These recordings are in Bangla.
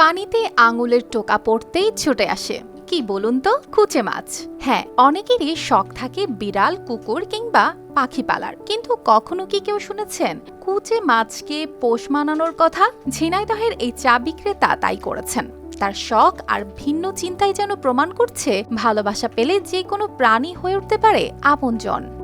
পানিতে আঙুলের টোকা পড়তেই ছুটে আসে। কি বলুন তো কুচে মাছ। হ্যাঁ অনেকেরই শখ থাকে বিড়াল, কুকুর কিংবা পাখি পালার। কিন্তু কখনো কি কেউ শুনেছেন কুচে মাছকে পোষ মানানোর কথা? ঝিনাইদহের এই চা বিক্রেতা তাই করেছেন। তার শখ আর ভিন্ন চিন্তাই যেন প্রমাণ করছে, ভালোবাসা পেলে যে কোনো প্রাণী হয়ে উঠতে পারে আপনজন।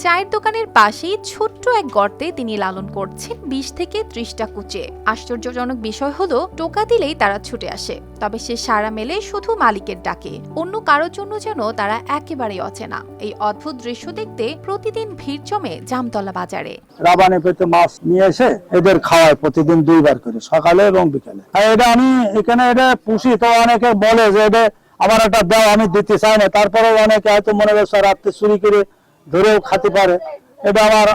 চায়ের দোকানের পাশেই ছোট্ট এক গর্তে তিনি লালন করছেন বিশ থেকে ত্রিশটা কুচে। আশ্চর্যজনক বিষয় হলো, টোকা দিলেই তারা ছুটে আসে, তবে সে সারা মেলে শুধু মালিকের ডাকে। অন্য কারোর জন্য যেন তারা একেবারেই অচেনা। এই অদ্ভুত দৃশ্য দেখতে প্রতিদিন ভিড় জমে জামতলা বাজারে। রাবানে পেতে মাছ নিয়ে এসে এদের খাওয়ায় প্রতিদিন দুইবার করে, সকালে এবং বিকালে। আর এটা আমি এখানে এটা পুষি, তো অনেকে বলে যে এটা আমার একটা দাও, আমি দিতে চাই না। তারপরেও অনেকে হয়তো মনে করছে রাত্রে চুরি করে ধরেও খাতে পারে। এটা আমার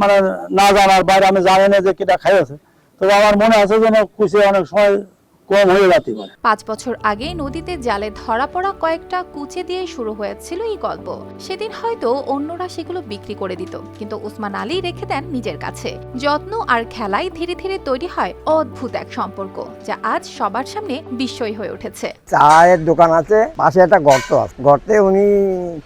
মানে না জানার বাইরে আমি জানি না যে কিটা খাইছে তবে আমার মনে আছে যেন কুচি অনেক সময় কম হয়ে যেতে পারে। পাঁচ বছর আগে নদীতে জালে ধরা পড়া কয়েকটা কুচে দিয়ে শুরু হয়েছিল এই গল্প। সেদিন হয়তো অন্যরা সেগুলো বিক্রি করে দিত কিন্তু উসমান আলী রেখে দেন নিজের কাছে। যত্ন আর খেলায় ধীরে ধীরে তৈরি হয় অদ্ভুত এক সম্পর্ক যা আজ সবার সামনে বিস্ময় হয়ে উঠেছে। চায়ের দোকান আছে পাশে একটা গর্ত আছে। গর্তে উনি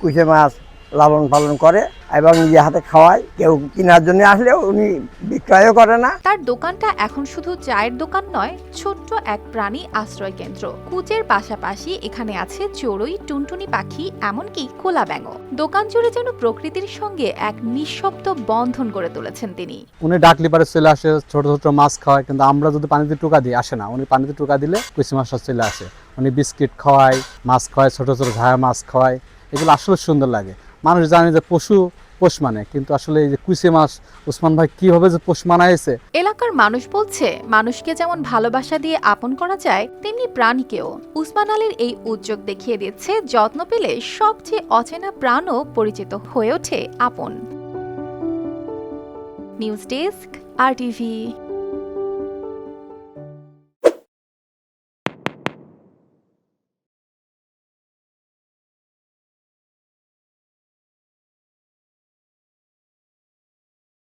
কুচে মাছ লালন পালন করে এবং নিজে হাতে খাওয়ায়। কেউ কেনার জন্য আসলেও উনি বিক্রয়ও করে না। তার দোকানটা এখন শুধু চায়ের দোকান নয় ছোট্ট এক প্রাণী আশ্রয় কেন্দ্র। কুচের পাশাপাশি এখানে আছে চড়ুই টুনটুনি পাখি এমনকি কোলা ব্যাঙও। দোকান জুড়ে যেন প্রকৃতির সঙ্গে এক নিঃশব্দ বন্ধন গড়ে তুলেছেন তিনি। উনি ডাকলি পারে চলে আসে ছোট ছোট মাছ খাওয়ায় কিন্তু আমরা যদি পানিতে টোকা দিই আসে না। উনি পানিতে টোকা দিলে কুচি মাছটা চলে আসে। উনি বিস্কিট খাওয়ায় মাছ খাওয়ায় ছোট ছোট ঘায়া মাছ খাওয়ায়। এগুলো আসলে সুন্দর লাগে। মানুষ জানে যে পশু পোষ মানে কিন্তু আসলে এই যে কুচি মাছ উসমান ভাই কীভাবে যে পোষ মানাইছে? এলাকার মানুষ বলছে, মানুষকে যেমন ভালোবাসা দিয়ে আপন করা যায়, তেমনি প্রাণীকেও। উসমান আলীর এই উদ্যোগ দেখিয়ে দিচ্ছে, যত্ন পেলে সবচেয়ে অচেনা প্রাণও পরিচিত হয়ে ওঠে আপন। নিউজ ডেস্ক, আর টিভি